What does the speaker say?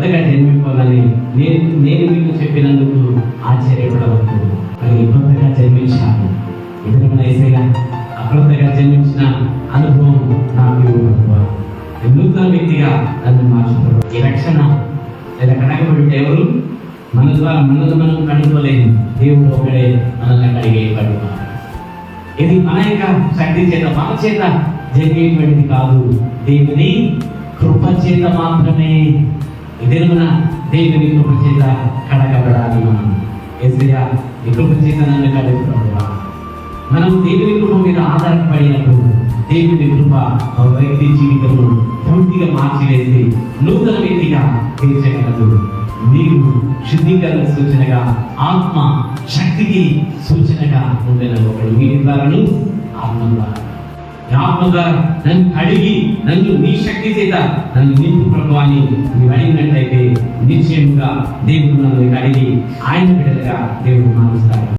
కొత్తగా జన్మిపోవాలని నేను నేను మీకు చెప్పినందుకు ఆశ్చర్యపడవద్దు. మరి కొత్తగా జన్మించాను ఇద్దరు ఏసైనా అక్రొత్తగా జన్మించిన అనుభవం నాకు ఇవ్వు నూతన వ్యక్తిగా నన్ను మార్చుకోవడం ఈ రక్షణ లేదా కడగబడి ఎవరు? మన ద్వారా మనల్ని మనం కనుక్కోలేదు దేవుడు ఒకడే మనల్ని కడిగే కడుగుతాడు ఇది మన యొక్క శక్తి చేత మన చేత జరిగేటువంటిది కాదు. దేవుని కృప చేత మాత్రమే ఇదేమన్నా దేవుని కృప చేత కడగబడాలి మనం? ఎస్రియా ఈ కృప చేత నన్ను కడుగుతాడు మనం దేవుని కృప మీద ఆధారపడినప్పుడు దేవుని కృప ఆ వ్యక్తి జీవితంలో పూర్తిగా మార్చివేసి నూతన వ్యక్తిగా తీర్చగలదు. నీరు శుద్ధీకరణ సూచనగా ఆత్మ శక్తికి సూచనగా ఉండిన ఒకడు మీ ద్వారాను ఆత్మ ద్వారా ఈ నన్ను అడిగి నన్ను నీ శక్తి చేత నన్ను నింపు ప్రభువాన్ని నువ్వు అడిగినట్లయితే నిశ్చయముగా దేవుడు నన్ను అడిగి ఆయన బిడ్డలుగా దేవుడు మారుస్తాడు.